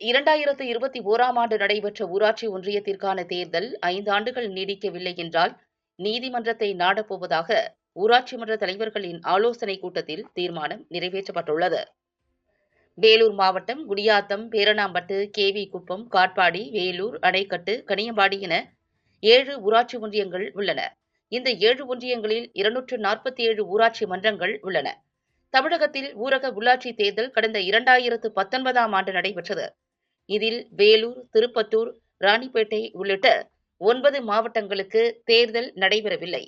இரண்டாயிரத்து இருபத்தி ஓராம் ஆண்டு நடைபெற்ற ஊராட்சி ஒன்றியத்திற்கான தேர்தல் ஐந்தாண்டுகள் நீடிக்கவில்லை என்றால் நீதிமன்றத்தை நாடப்போவதாக ஊராட்சி மன்ற தலைவர்களின் ஆலோசனை கூட்டத்தில் தீர்மானம் நிறைவேற்றப்பட்டுள்ளது. வேலூர் மாவட்டம் குடியாத்தம் பேரணாம்பட்டு கேவி குப்பம் காட்பாடி வேலூர் அடைக்கட்டு கனியம்பாடி என ஏழு ஊராட்சி ஒன்றியங்கள் உள்ளன. இந்த ஏழு ஒன்றியங்களில் இருநூற்று நாற்பத்தி ஏழு ஊராட்சி மன்றங்கள் உள்ளன. தமிழகத்தில் ஊரக உள்ளாட்சி தேர்தல் கடந்த இரண்டாயிரத்து பத்தொன்பதாம் ஆண்டு நடைபெற்றது. இதில் வேலூர் திருப்பத்தூர் ராணிப்பேட்டை உள்ளிட்ட ஒன்பது மாவட்டங்களுக்கு தேர்தல் நடைபெறவில்லை.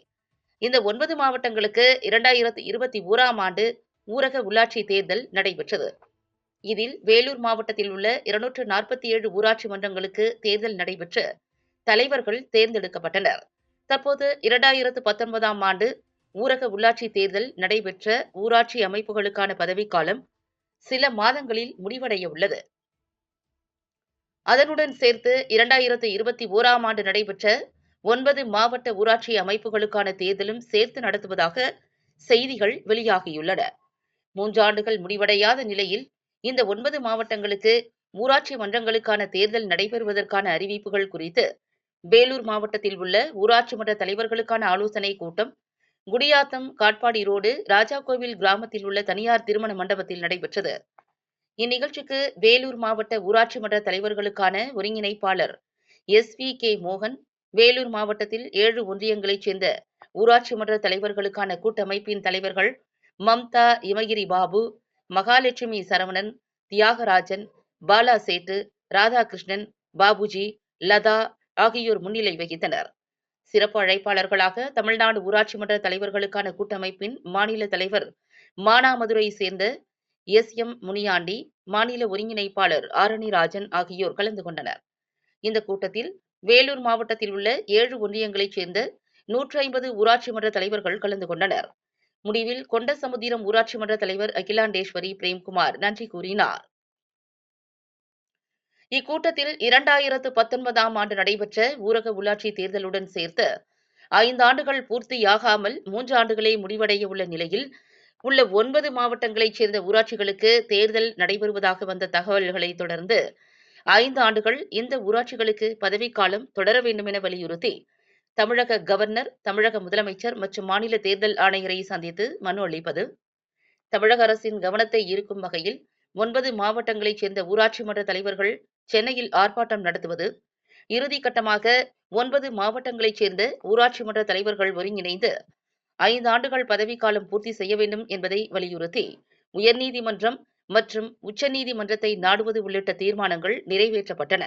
இந்த ஒன்பது மாவட்டங்களுக்கு இரண்டாயிரத்து இருபத்தி ஓராம் ஆண்டு ஊரக உள்ளாட்சி தேர்தல் நடைபெற்றது. இதில் வேலூர் மாவட்டத்தில் உள்ள இருநூற்று நாற்பத்தி ஏழு ஊராட்சி மன்றங்களுக்கு தேர்தல் நடைபெற்று தலைவர்கள் தேர்ந்தெடுக்கப்பட்டனர். தற்போது இரண்டாயிரத்து பத்தொன்பதாம் ஆண்டு ஊரக உள்ளாட்சி தேர்தல் நடைபெற்ற ஊராட்சி அமைப்புகளுக்கான பதவிக்காலம் சில மாதங்களில் முடிவடைய உள்ளது அதனுடன் சேர்த்து இரண்டாயிரத்து இருபத்தி ஓராம் ஆண்டு நடைபெற்ற ஒன்பது மாவட்ட ஊராட்சி அமைப்புகளுக்கான தேர்தலும் சேர்த்து நடத்துவதாக செய்திகள் வெளியாகியுள்ளன. மூன்றாண்டுகள் முடிவடையாத நிலையில் இந்த ஒன்பது மாவட்டங்களுக்கு ஊராட்சி மன்றங்களுக்கான தேர்தல் நடைபெறுவதற்கான அறிவிப்புகள் குறித்து வேலூர் மாவட்டத்தில் உள்ள ஊராட்சி மன்ற தலைவர்களுக்கான ஆலோசனைக் கூட்டம் குடியாத்தம் காட்பாடி ரோடு ராஜாகோவில் கிராமத்தில் உள்ள தனியார் திருமண மண்டபத்தில் நடைபெற்றது. இந்நிகழ்ச்சிக்கு வேலூர் மாவட்ட ஊராட்சி மன்ற தலைவர்களுக்கான ஒருங்கிணைப்பாளர் எஸ் வி கே மோகன் வேலூர் மாவட்டத்தில் ஏழு ஒன்றியங்களைச் சேர்ந்த ஊராட்சி மன்ற தலைவர்களுக்கான கூட்டமைப்பின் தலைவர்கள் மம்தா இமகிரி பாபு மகாலட்சுமி சரவணன் தியாகராஜன் பாலா சேட்டு ராதாகிருஷ்ணன் பாபுஜி லதா ஆகியோர் முன்னிலை வகித்தனர். சிறப்பு அழைப்பாளர்களாக தமிழ்நாடு ஊராட்சி மன்ற தலைவர்களுக்கான கூட்டமைப்பின் மாநில தலைவர் மானாமதுரை சேர்ந்த எஸ். எம். முனியாண்டி மாநில ஒருங்கிணைப்பாளர் ஆரணி ராஜன் ஆகியோர் கலந்து கொண்டனர். இந்த கூட்டத்தில் வேலூர் மாவட்டத்தில் உள்ள ஏழு ஒன்றியங்களைச் சேர்ந்த நூற்றி ஐம்பது ஊராட்சி மன்ற தலைவர்கள் கலந்து கொண்டனர். முடிவில் கொண்டசமுத்திரம் ஊராட்சி மன்ற தலைவர் அகிலாண்டேஸ்வரி பிரேம்குமார் நன்றி கூறினார். இக்கூட்டத்தில் இரண்டாயிரத்து பத்தொன்பதாம் ஆண்டு நடைபெற்ற ஊரக உள்ளாட்சி தேர்தலுடன் சேர்த்து ஐந்தாண்டுகள் பூர்த்தியாகாமல் மூன்று ஆண்டுகளே முடிவடைய உள்ள நிலையில் உள்ள ஒன்பது மாவட்டங்களைச் சேர்ந்த ஊராட்சிகளுக்கு தேர்தல் நடைபெறுவதாக வந்த தகவல்களை தொடர்ந்து ஐந்து ஆண்டுகள் இந்த ஊராட்சிகளுக்கு பதவிக்காலம் தொடர வேண்டும் என வலியுறுத்தி தமிழக கவர்னர் தமிழக முதலமைச்சர் மற்றும் மாநில தேர்தல் ஆணையரை சந்தித்து மனு அளிப்பது. தமிழக அரசின் கவனத்தை ஈர்க்கும் வகையில் ஒன்பது மாவட்டங்களைச் சேர்ந்த ஊராட்சி மன்ற தலைவர்கள் சென்னையில் ஆர்ப்பாட்டம் நடத்துவது. இறுதிக்கட்டமாக ஒன்பது மாவட்டங்களைச் சேர்ந்த ஊராட்சி மன்ற தலைவர்கள் ஒருங்கிணைந்து ஐந்து ஆண்டுகள் பதவிக்காலம் பூர்த்தி செய்ய வேண்டும் என்பதை வலியுறுத்தி உயர்நீதிமன்றம் மற்றும் உச்சநீதிமன்றத்தை நாடுவது உள்ளிட்ட தீர்மானங்கள் நிறைவேற்றப்பட்டன.